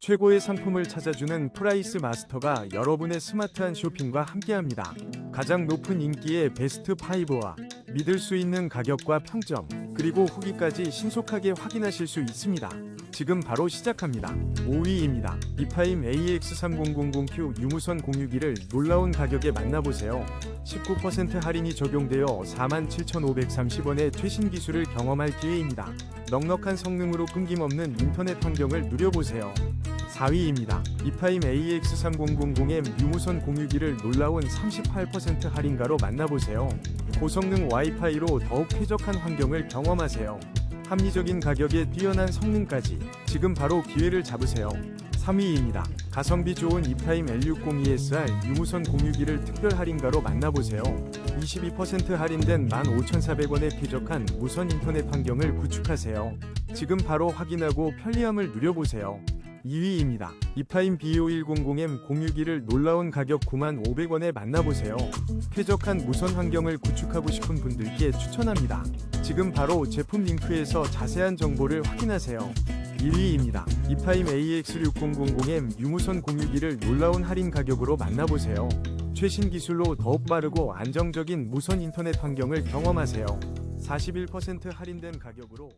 최고의 상품을 찾아주는 프라이스 마스터가 여러분의 스마트한 쇼핑과 함께합니다. 가장 높은 인기의 베스트 5와 믿을 수 있는 가격과 평점, 그리고 후기까지 신속하게 확인하실 수 있습니다. 지금 바로 시작합니다. 5위입니다. 이파임 AX3000Q 유무선 공유기를 놀라운 가격에 만나보세요. 19% 할인이 적용되어 47,530원의 최신 기술을 경험할 기회입니다. 넉넉한 성능으로 끊김없는 인터넷 환경을 누려보세요. 4위입니다. 이파임 AX3000M 유무선 공유기를 놀라운 38% 할인가로 만나보세요. 고성능 와이파이로 더욱 쾌적한 환경을 경험하세요. 합리적인 가격에 뛰어난 성능까지 지금 바로 기회를 잡으세요. 3위입니다. 가성비 좋은 이파임 L602SR 유무선 공유기를 특별 할인가로 만나보세요. 22% 할인된 15,400원에 쾌적한 무선 인터넷 환경을 구축하세요. 지금 바로 확인하고 편리함을 누려보세요. 2위입니다. 이파임 B5100M 공유기를 놀라운 가격 9,500원에 만나보세요. 쾌적한 무선 환경을 구축하고 싶은 분들께 추천합니다. 지금 바로 제품 링크에서 자세한 정보를 확인하세요. 1위입니다. 이파임 AX6000M 유무선 공유기를 놀라운 할인 가격으로 만나보세요. 최신 기술로 더욱 빠르고 안정적인 무선 인터넷 환경을 경험하세요. 41% 할인된 가격으로